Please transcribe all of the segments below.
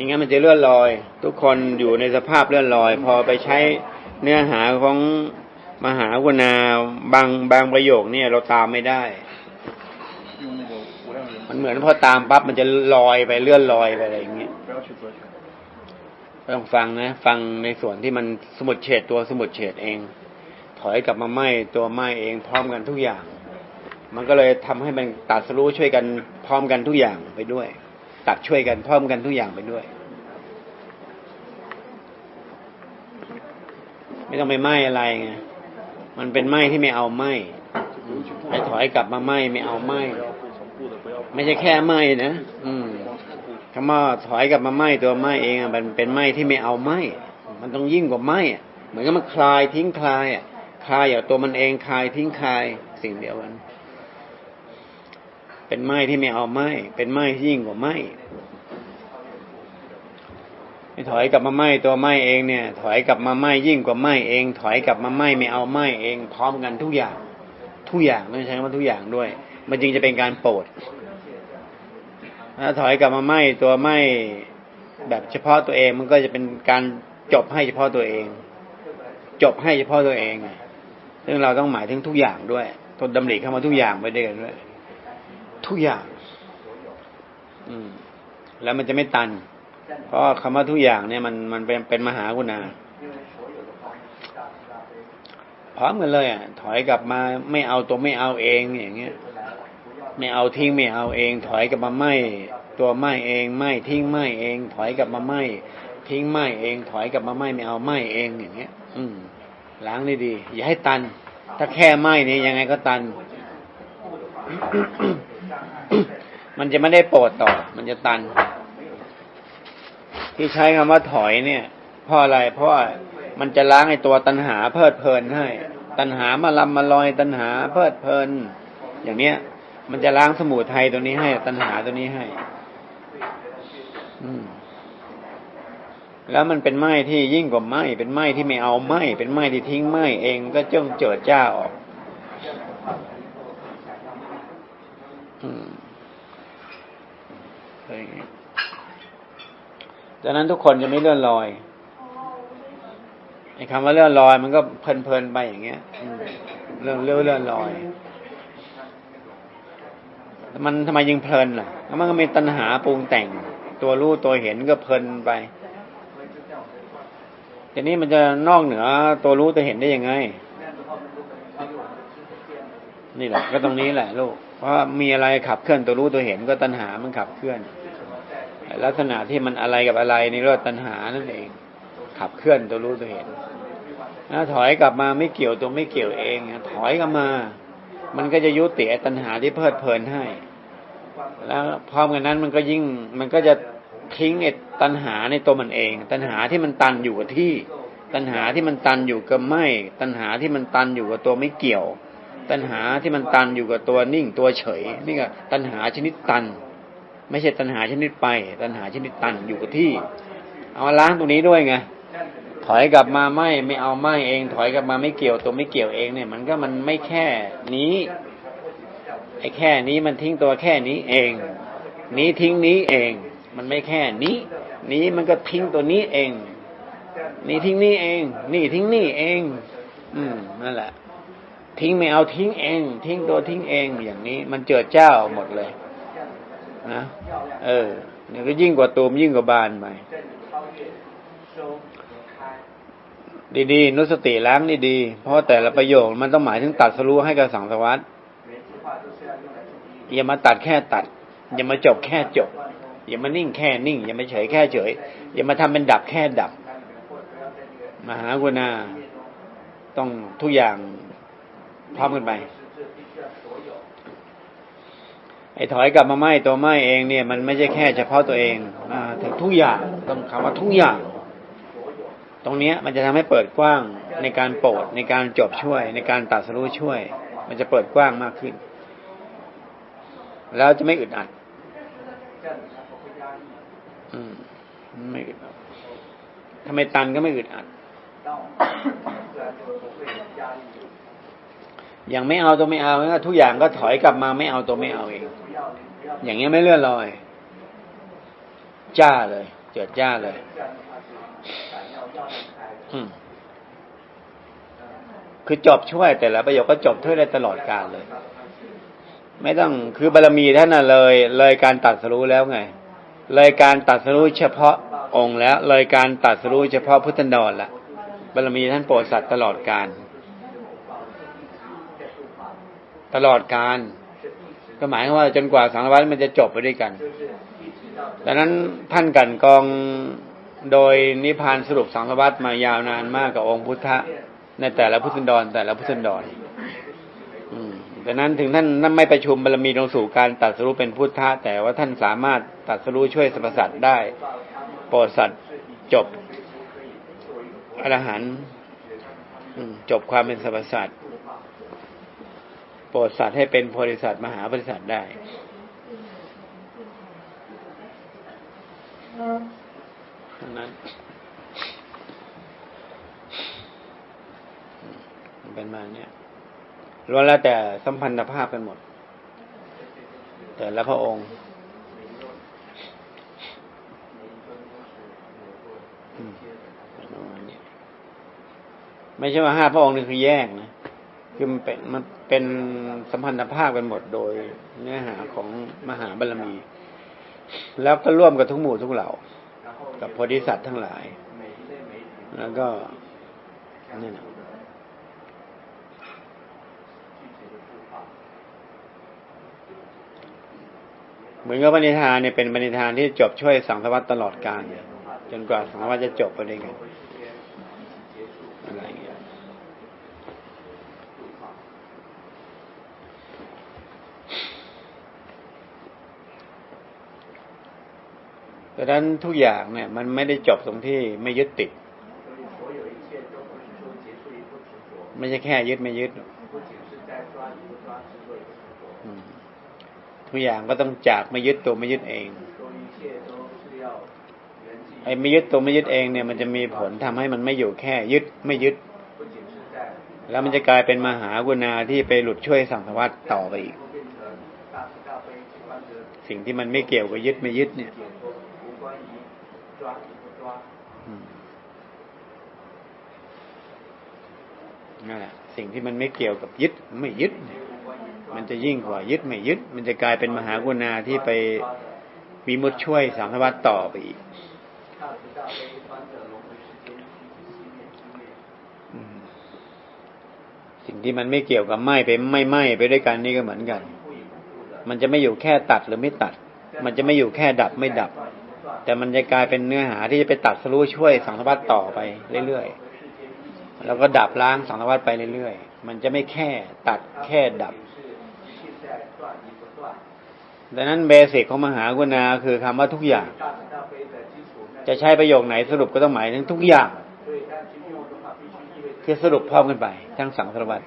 ไม่งั้นมันจะเลื่อนลอย ทุกคนอยู่ในสภาพเลื่อนลอย พอไปใช้เนื้อหาของมหาวนาบางบางประโยคเนี่ย เราตามไม่ได้ มันเหมือนพอตามปั๊บมันจะลอยไปเลื่อนลอยไปอะไรอย่างเงี้ยต้องฟังนะ ฟังในส่วนที่มันสมุดเฉดตัวสมุดเฉดเอง ถอยกลับมาไหมตัวไหมเองพร้อมกันทุกอย่าง มันก็เลยทำให้มันตัดสู้ช่วยกันพร้อมกันทุกอย่างไปด้วย ตักช่วยกันพร้อมกันทุกอย่างไปด้วย ไม่ต้องไปไหม้อะไรไงมันเป็นไหม้ที่ไม่เอาไหม้ไปถอยกลับมาไหม้ไม่เอาไหม้ไม่ใช่แค่ไหม้นะอืมคำว่าถอยกลับมาไหม้ตัวไหม้เองอะมันเป็นไหม้ที่ไม่เอาไหม้มันต้องยิ่งกว่าไหม้เหมือนกับมันคลายทิ้งคลายอะคลายอย่างตัวมันเองคลายทิ้งคลายสิ่งเดียวกัน เป็นไหมที่ไม่เอาไหมเป็นไหมที่ยิ่งกว่าไม้ถอยกลับมาไหมตัวไหมเองเนี่ย ถอยกลับมาไหมยิ่งกว่าไหมเอง ถอยกลับมาไหมไม่เอาไหมเอง พร้อมกันทุกอย่าง ทุกอย่างต้องใช้คำว่าทุกอย่างด้วย มันจึงจะเป็นการโปรดถ้าถอยกลับมาไหมตัวไหมแบบเฉพาะตัวเองมันก็จะเป็นการจบให้เฉพาะตัวเอง จบให้เฉพาะตัวเองซึ่งเราต้องหมายถึงทุกอย่างด้วยทนดำริเข้ามาทุกอย่างไปด้วยกันด้วย ทุกอย่างอืมแล้วมันจะไม่ตัน เพราะคำว่าทุกอย่างเนี่ยมันมันเป็นเป็นมหากุณาพร้อมกันเลยอะ ถอยกลับมาไม่เอาตัวไม่เอาเองอย่างเงี้ย ไม่เอาทิ้งไม่เอาเอง ถอยกลับมาไม่ตัวไม่เองไม่ทิ้งไม่เอง ถอยกลับมาไม่ทิ้งไม่เอง ถอยกลับมาไม่ไม่เอาไม่เองอย่างเงี้ย อืมล้างดีๆอย่าให้ตัน ถ้าแค่ไม่นี่ยังไงก็ตัน มันจะไม่ได้โปรดต่อ มันจะตัน ที่ใช้คำว่าถอยเนี่ย เพราะอะไร เพราะมันจะล้างไอ้ตัวตัณหาเพลิดเพลินให้ ตัณหามาลำมาลอยตัณหาเพลิดเพลิน อย่างเนี้ย มันจะล้างสมุทัยตัวนี้ให้ ตัณหาตัวนี้ให้ อืมแล้วมันเป็นไม้ที่ยิ่งกว่าไม้เป็นไม้ที่ไม่เอาไม้เป็นไม้ที่ทิ้งไม้เองก็จ้องเจิดจ้าออก อืม อะไรอย่างงี้ดังนั้นทุกคนจะไม่เลื่อนลอยไอ้คำว่าเลื่อนลอย มันก็เพลินๆไปอย่างเงี้ยเรื่องเลื่อนเลื่อนลอยมันทำไมยิงเพลินล่ะแล้วมันก็มีตัณหาปรุงแต่ง ตัวรู้ตัวเห็นก็เพลินไปทีนี้มันจะนอกเหนือตัวรู้ตัวเห็นได้ยังไง นี่แหละ ก็ตรงนี้แหละลูกเพราะมีอะไรขับเคลื่อนตัวรู้ตัวเห็นก็ตัณหามันขับเคลื่อน ลักษณะที่มันอะไรกับอะไรนี่เรียกตัณหานั่นเอง ขับเคลื่อนตัวรู้ตัวเห็นนะถอยกลับมาไม่เกี่ยวตัวไม่เกี่ยวเองถอยกลับมา มันก็จะยุติตัณหาที่เพลิดเพลินให้ แล้วพร้อมกันนั้นมันก็ยิ่งมันก็จะทิ้งไอ้ตัณหาในตัวมันเอง ตัณหาที่มันตันอยู่กับที่ ตัณหาที่มันตันอยู่กับไม่ ตัณหาที่มันตันอยู่กับตัวไม่เกี่ยว ตัณหาที่มันตันอยู่กับตัวนิ่งตัวเฉย นี่ก็ตัณหาชนิดตัน ไม่ใช่ตัณหาชนิดไป ตัณหาชนิดตันอยู่กับที่ เอาล้างตรงนี้ด้วยไงถอยกลับมาไม่ไม่เอาไม่เอง ถอยกลับมาไม่เกี่ยวตัวไม่เกี่ยวเองเนี่ย มันก็มันไม่แค่นี้ไอ้แค่นี้มันทิ้งตัวแค่นี้เอง นี้ทิ้งนี้เอง มันไม่แค่นี้ นี้มันก็ทิ้งตัวนี้เอง นี่ทิ้งนี่เอง นี่ทิ้งนี่เอง อืมนั่นแหละ ทิ้งไม่เอาทิ้งเอง ทิ้งตัวทิ้งเองอย่างนี้ มันเจิดเจ้าหมดเลย นะเออเนี่ยก็ยิ่งกว่าตูมยิ่งกว่าบานไปดีๆนุสติล้างนี่ดี เพราะแต่ละประโยคมันต้องหมายถึงตัดสรู้ให้กับสังสวัตอย่ามาตัดแค่ตัด อย่ามาจบแค่จบ อย่ามานิ่งแค่นิ่ง อย่ามาเฉยแค่เฉย อย่ามาทำเป็นดับแค่ดับ มหากุณาต้องทุกอย่างพร้อมกันไป ไอ้ถอยกลับมาไหมตัวไหมเองเนี่ย มันไม่ใช่แค่เฉพาะตัวเองอถึงทุกอย่างต้องคำว่าทุกอย่าง ตรงเนี้ยมันจะทำให้เปิดกว้างในการโปรดในการจบช่วย ในการตัดสรู้ช่วย มันจะเปิดกว้างมากขึ้น แล้วจะไม่อึดอัดอืมไม่อึดอัดทำไมตันก็ไม่อึดอัดอย่างไม่เอาตัวไม่เอาทุกอย่างก็ถอยกลับมาไม่เอาตัวไม่เอาเอง อย่างเงี้ยไม่เลื่อนลอย จ้าเลย เจิดจ้าเลย อืมคือจบช่วยแต่ละประโยคก็จบช่วยได้ตลอดกาลเลย ไม่ต้องคือบารมีท่านน่ะเลย เลยการตัดสรู้แล้วไง เลยการตัดสรู้เฉพาะองค์แล้ว เลยการตัดสรู้เฉพาะพุทธันดรละบารมีท่านโปรดสัตว์ตลอดการตลอดการ ก็หมายความว่าจนกว่าสังสารวัฏมันจะจบไปด้วยกันดังนั้นท่านกลันกรองโดยนิพพานสรุปสังสารวัฏมายาวนานมากกับองค์พุทธะในแต่ละพุทธันดรแต่ละพุทธันดรอืมดังนั้นถึงท่านนั้นไม่ประชุมบารมีลงสู่การตัดสรู้เป็นพุทธะแต่ว่าท่านสามารถตัดสรู้ช่วยสรรพสัตว์ได้โปรดสัตว์จบอรหันต์อืมจบความเป็นสรรพสัตว์ โปรดสัตว์ให้เป็นโพธิสัตว์มหาโพธิสัตว์ได้ดังนั้นเป็นมาเนี่ยล้วนแล้วแต่สัมพันธภาพกันหมด แต่ละพระองค์ไม่ใช่ว่าห้าพระองค์นี่คือแยกนะ คือมันเป็นมันเป็นสัมพันธภาพกันหมดโดยเนื้อหาของมหาบารมี แล้วก็ร่วมกับทุกหมู่ทุกเหล่า กับโพธิสัตว์ทั้งหลาย แล้วก็นี่นะเหมือนกับปณิธานเนี่ยเป็นปณิธานที่จบช่วยสังสวัตตลอดกาลจนกว่าสังสวัตจะจบไปด้วยกันอะไรอย่างเงี้ย ดังนั้นทุกอย่างเนี่ย มันไม่ได้จบตรงที่ไม่ยึดติด ไม่ใช่แค่ยึดไม่ยึดทุกอย่างก็ต้องจากไม่ยึดตัวไม่ยึดเองไอ้ไม่ยึดตัวไม่ยึดเองเนี่ย มันจะมีผลทำให้มันไม่อยู่แค่ ยึดไม่ยึด แล้วมันจะกลายเป็นมหากุณาที่ไปหลุดช่วยสังสารวัตต่อไปอีก สิ่งที่มันไม่เกี่ยวกับยึดไม่ยึดเนี่ย นั่นแหละสิ่งที่มันไม่เกี่ยวกับยึดไม่ยึด มันจะยิ่งกว่ายึดไม่ยึด มันจะกลายเป็นมหากุณาที่ไปมีมุดช่วยสังสาวัตต่อไปอีกสิ่งที่มันไม่เกี่ยวกับไหม้ไปไม่ไหม้ไปด้วยกันนี่ก็เหมือนกัน มันจะไม่อยู่แค่ตัดหรือไม่ตัด มันจะไม่อยู่แค่ดับไม่ดับ แต่มันจะกลายเป็นเนื้อหาที่จะไปตัดสรู้ช่วยสังสาวัตต่อไปเรื่อยๆ แล้วก็ดับล้างสังสารวัตไปเรื่อยๆ มันจะไม่แค่ตัดแค่ดับ ดังนั้นเบสิกของมหากรุณาคือคำว่าทุกอย่าง จะใช้ประโยคไหนสรุปก็ต้องหมายถึงทุกอย่าง คือสรุปพร้อมกันไป ทั้งสังสารวัต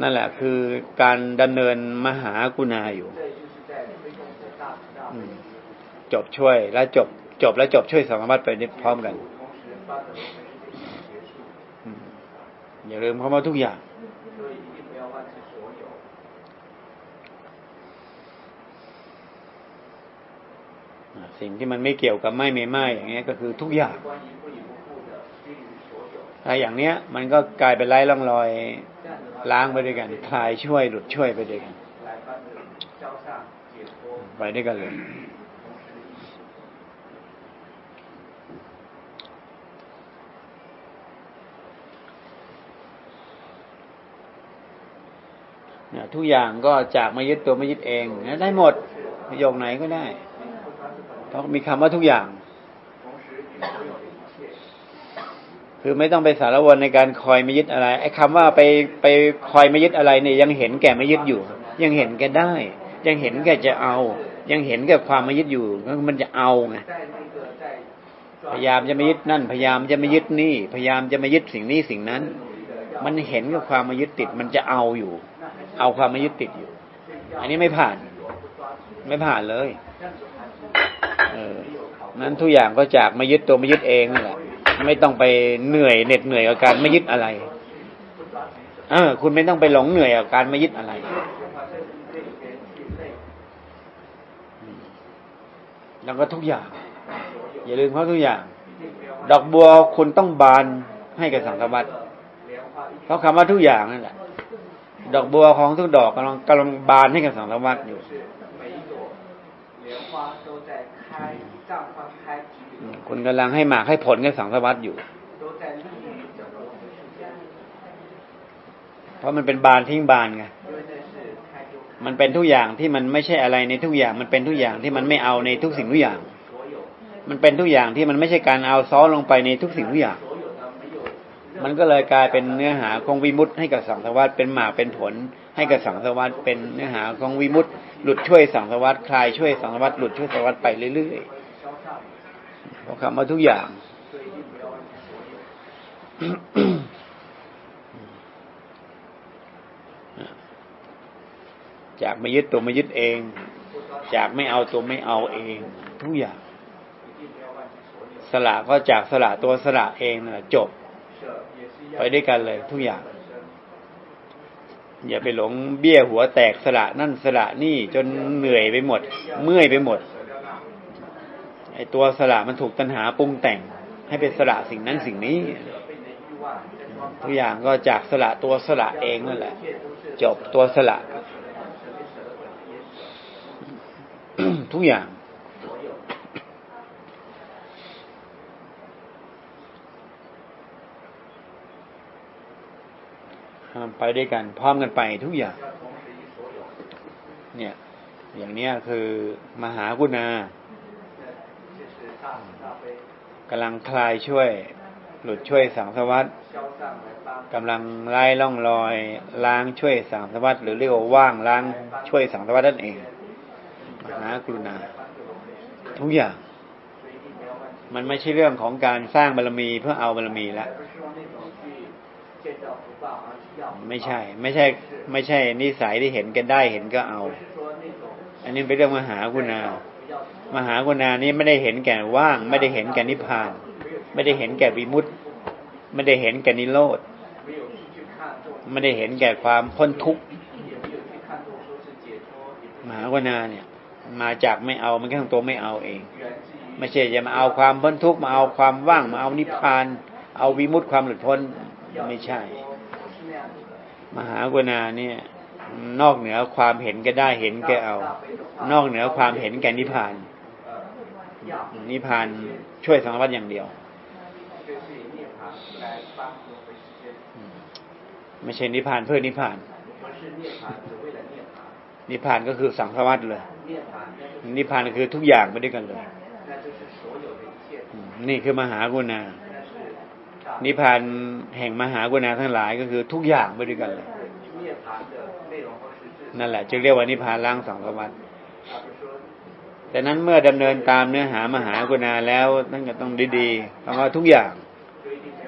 นั่นแหละ คือการดำเนินมหากรุณาอยู่ จบช่วยแล้วจบ จบแล้วจบช่วยสังสารวัตไปพร้อมกัน อย่าลืมคำว่าทุกอย่าง สิ่งที่มันไม่เกี่ยวกับไม่ไม่ไม่อย่างเงี้ยก็คือทุกอย่าง ถ้าอย่างเนี้ย มันก็กลายเป็นไร้ร่องรอยล้างไปด้วยกันคลายช่วยหลุดช่วยไปด้วยกัน ไปด้วยกันเลย ทุกอย่างก็จากไม่ยึดตัวไม่ยึดเองนะได้หมดประโยคไหนก็ได้ เพราะมีคำว่าทุกอย่าง คือไม่ต้องไปสารวนในการคอยไม่ยึดอะไรไอ้คำว่าไปไปคอยไม่ยึดอะไรเนี่ยยังเห็นแก่ไม่ยึดอยู่ ยังเห็นแก่ได้ ยังเห็นแก่จะเอา ยังเห็นแก่ความไม่ยึดอยู่มันจะเอาไงพยายามจะไม่ยึดนั่น พยายามจะไม่ยึดนี่ พยายามจะไม่ยึดสิ่งนี้สิ่งนั้น มันเห็นกับความไม่ยึดติดมันจะเอาอยู่ เอาความไม่ยึดติดอยู่ อันนี้ไม่ผ่าน ไม่ผ่านเลย เออนั้นทุกอย่างก็จากไม่ยึดตัวไม่ยึดเองนั่แหละ ไม่ต้องไปเหนื่อยเหน็ดเหนื่อยกับการไม่ยึดอะไร เออ คุณไม่ต้องไปหลงเหนื่อยกับการไม่ยึดอะไรแล้วก็ทุกอย่าง อย่าลืมเขาทุกอย่าง ดอกบัวคุณต้องบานให้กับสังสารวัตรเพราะคำว่าทุกอย่างนั่นแหละ ดอกบัวของทุกดอกกำลังกำลังบานให้กับสังสารวัตอยู่คุณกำลังให้หมากให้ผลกับสังสารวัตอยู่ เพราะมันเป็นบานทิ้งบานไงมันเป็นทุกอย่างที่มันไม่ใช่อะไรในทุกอย่าง มันเป็นทุกอย่างที่มันไม่เอาในทุกสิ่งทุกอย่าง มันเป็นทุกอย่างที่มันไม่ใช่การเอาซ้อนลงไปในทุกสิ่งทุกอย่าง มันก็เลยกลายเป็นเนื้อหาของวิมุตให้กับสังสารวัตเป็นหมากเป็นผล ให้กับสังสารวัตเป็นเนื้อหาของวิมุตหลุดช่วยสังสารวัตคลายช่วยสังสารวัตหลุดช่วยสังสารวัตไปเรื่อยๆเพราะคำว่าทุกอย่างจากไม่ยึดตัวไม่ยึดเอง จากไม่เอาตัวไม่เอาเอง ทุกอย่าง สละก็จากสละตัวสละเองนะจบ ไปด้วยกันเลย ทุกอย่าง อย่าไปหลงเบี้ยหัวแตกสละนั่นสละนี่จนเหนื่อยไปหมด เมื่อยไปหมดไอตัวสละมันถูกตัณหาปรุงแต่ง ให้เป็นสละสิ่งนั้นสิ่งนี้ ทุกอย่างก็จากสละตัวสละเองนั่นแหละ จบตัวสละ ทุกอย่าง ไปด้วยกัน พร้อมกันไปทุกอย่าง เนี่ย อย่างเนี้ยคือมหากุณากำลังคลายช่วย หลุดช่วยสังสวัสดิ์กำลังไล่ล่องลอย ล้างช่วยสังสวัสดิ์หรือเรียกว่าว่างล้างช่วยสังสวัสดิ์นั่นเองมหากรุณา ทุกอย่าง มันไม่ใช่เรื่องของการสร้างบารรมีเพื่อเอาบารรมีแล้ว ไม่ใช่ ไม่ใช่ ไม่ใช่ นิสัยที่เห็นกันได้เห็นก็เอา อันนี้เป็นเรื่องมหากุณา มหากุณานี้ไม่ได้เห็นแก่ว่าง ไม่ได้เห็นแก่นิพพาน ไม่ได้เห็นแก่วิมุตต์ไม่ได้เห็นแก่นิโรธไม่ได้เห็นแก่ความพ้นทุกข์มหากุณาเนี่ย มาจากไม่เอามันแค่ตัวไม่เอาเอง ไม่ใช่จะมาเอาความพ้นทุกข์มาเอาความว่างมาเอานิพพาน เอาวิมุตต์ความหลุดพ้นไม่ใช่ มหากรุณาเนี่ย นอกเหนือความเห็นก็ได้เห็นแกเอา นอกเหนือความเห็นแกนิพาน นิพานช่วยสังวัตอย่างเดียว ไม่ใช่นิพานเพื่อนิพาน นิพานก็คือสังสวัตเลย นิพานคือทุกอย่างไปด้วยกันเลย นี่คือมหากรุณา นิพพานแห่งมหากรุณาทั้งหลายก็คือทุกอย่างไปด้วยกันเลยนั่นแหละจึงเรียกว่านิพพานล่างสองสวัตแต่นั้นเมื่อดำเนินตามเนื้อหามหากรุณาแล้วท่านก็ต้องดีๆเพราะว่าทุกอย่าง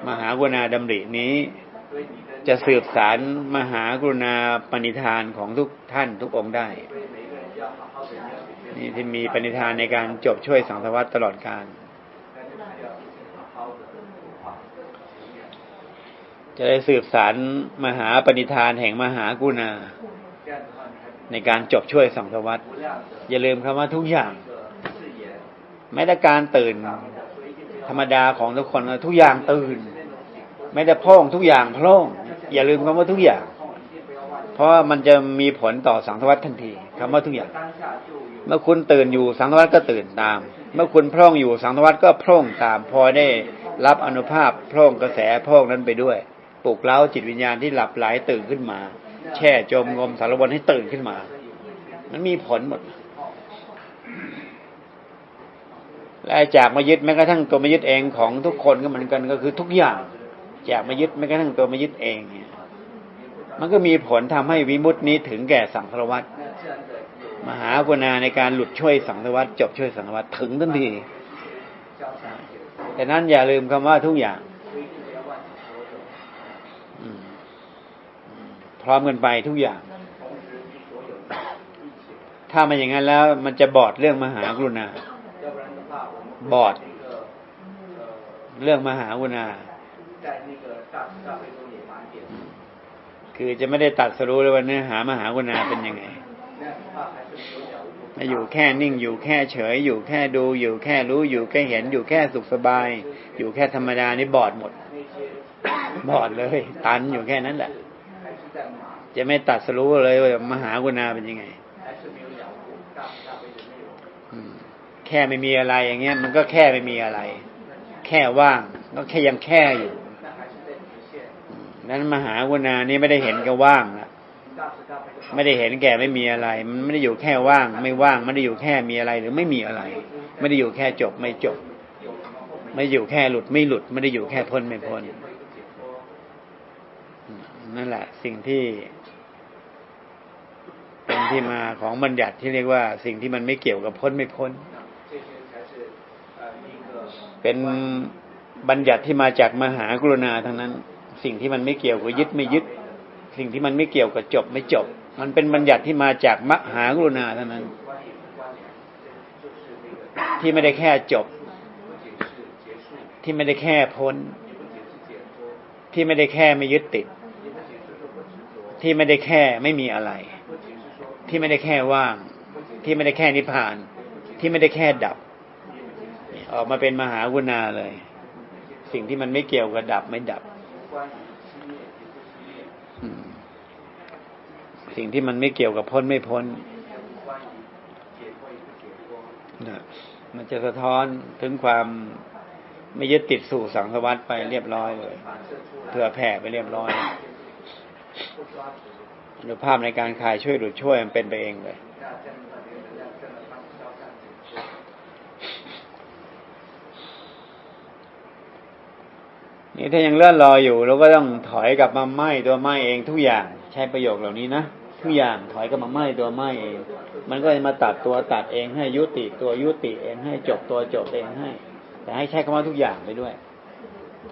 มหากรุณาดำรินี้ จะสืบสารมหากรุณาปณิธานของทุกท่านทุกองค์ได้ นี่ที่มีปณิธานในการจบช่วยสังสวัตตลอดกาล จะได้สืบสารมหาปณิธานแห่งมหากุณา ในการจบช่วยสังสวัตอย่าลืมคำว่าทุกอย่าง แม้แต่การตื่น ธรรมดาของทุกคนทุกอย่างตื่น แม้แต่พ่องทุกอย่างพร่องอย่าลืมคำว่าทุกอย่าง เพราะมันจะมีผลต่อสังสวัตทันทีคำว่าทุกอย่าง เมื่อคุณตื่นอยู่สังสวัตก็ตื่นตาม เมื่อคุณพร่องอยู่สังสวัตก็พร่องตาม พอได้รับอนุภาพพร่องกระแสพร่องนั้นไปด้วย ปลุกเล้าจิตวิญญาณที่หลับไหลตื่นขึ้นมา แช่จมงมสารวันให้ตื่นขึ้นมา มันมีผลหมดและจากมายึดแม้กระทั่งตัวมายึดเองของทุกคนก็เหมือนกันก็คือทุกอย่าง จากมายึดแม้กระทั่งตัวมายึดเองเนี่ยมันก็มีผลทำให้วิมุตินี้ถึงแก่สังสารวัตรมหากรณาในการหลุดช่วยสังสารวัตรจบช่วยสังสารวัตรถึงทันทีแต่นั้นอย่าลืมคำว่าทุกอย่าง พร้อมกันไปทุกอย่าง ถ้ามันอย่างนั้นแล้วมันจะบอดเรื่องมหากรุณา บอด เรื่องมหากรุณา คือจะไม่ได้ตัดสรู้เลยว่าเนื้อหามหากรุณาเป็นยังไงอยู่แค่นิ่งอยู่แค่เฉย อยู่แค่ดูอยู่แค่รู้อยู่แค่เห็นอยู่แค่สุขสบาย อยู่แค่ธรรมดานี่บอดหมด บอดเลย ตันอยู่แค่นั้นแหละ จะไม่ตัดสรู้เลยว่ามหากุณาเป็นยังไงแค่ไม่มีอะไรอย่างเงี้ย มันก็แค่ไม่มีอะไร แค่ว่างก็แค่ยังแค่อยู่นั้นมหากุณานี่ไม่ได้เห็นแก่ว่างละไม่ได้เห็นแก่ไม่มีอะไร มันไม่ได้อยู่แค่ว่าง ไม่ว่างไม่ได้อยู่แค่มีอะไรหรือไม่มีอะไร ไม่ได้อยู่แค่จบไม่จบ ไม่อยู่แค่หลุดไม่หลุด ไม่ได้อยู่แค่พ้นไม่พ้น นั่นแหละ สิ่งที่เป็นที่มาของบัญญัติที่เรียกว่า สิ่งที่มันไม่เกี่ยวกับพ้นไม่พ้น เป็นบัญญัติที่มาจากมหากรุณาทั้งนั้น สิ่งที่มันไม่เกี่ยวกับยึดไม่ยึด สิ่งที่มันไม่เกี่ยวกับจบไม่จบ มันเป็นบัญญัติที่มาจากมหากรุณาทั้งนั้น ที่ไม่ได้แค่จบ ที่ไม่ได้แค่พ้น ที่ไม่ได้แค่ไม่ยึดติด ที่ไม่ได้แค่ไม่มีอะไร ที่ไม่ได้แค่ว่าง ที่ไม่ได้แค่นิพพาน ที่ไม่ได้แค่ดับ ออกมาเป็นมหาวุณาเลย สิ่งที่มันไม่เกี่ยวกับดับไม่ดับ สิ่งที่มันไม่เกี่ยวกับพ้นไม่พ้นมันจะสะท้อนถึงความไม่ยึดติดสู่สังสวัตไปเรียบร้อยเลยเผื่อแผ่ไปเรียบร้อย คุณภาพในการคายช่วยหรือช่วยมันเป็นไปเองเลยนี่ถ้ายังเลื่อนรออยู่เราก็ต้องถอยกลับมาไหม้ตัวไหม้เองทุกอย่างใช้ประโยคเหล่านี้นะทุกอย่างถอยกลับมาไหม้ตัวไหม้เอง มันก็จะมาตัดตัวตัดเองให้ยุติตัวยุติเองให้จบตัวจบเองให้ แต่ให้ใช้คำว่าทุกอย่างไปด้วย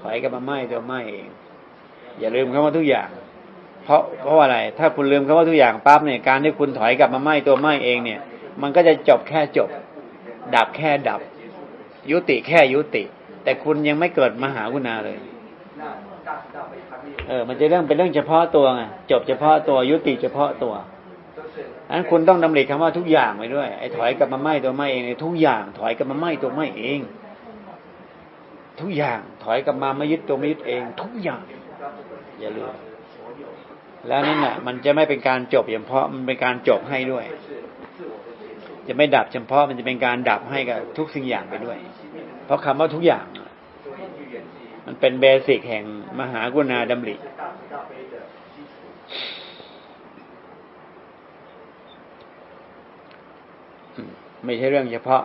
ถอยกลับมาไหม้ตัวไหม้เอง อย่าลืมคำว่าทุกอย่าง เพราะเพราะอะไร ถ้าคุณลืมคำว่าทุกอย่างปั๊บเนี่ยการที่คุณถอยกลับมาไหม้ตัวไหม้เองเนี่ย มันก็จะจบแค่จบ ดับแค่ดับ ยุติแค่ยุติ แต่คุณยังไม่เกิดมหากุณาเลยเออ มันจะเรื่องเป็นเรื่องเฉพาะตัวไงจบเฉพาะตัวยุติเฉพาะตัวอันคุณต้องดำริคำว่าทุกอย่างไปด้วยไอ้ถอยกลับมาไหม้ตัวไหม้เองทุกอย่าง ถอยกลับมาไหม้ตัวไหม้เอง ทุกอย่าง ถอยกลับมาไม่ยึดตัวไม่ยึดเอง ทุกอย่าง อย่าลืม แล้วนั่นน่ะ มันจะไม่เป็นการจบเฉพาะมันเป็นการจบให้ด้วย จะไม่ดับเฉพาะมันจะเป็นการดับให้กับทุกสิ่งอย่างไปด้วย เพราะคำว่าทุกอย่าง มันเป็นเบสิกแห่งมหากรุณาดำริไม่ใช่เรื่องเฉพาะ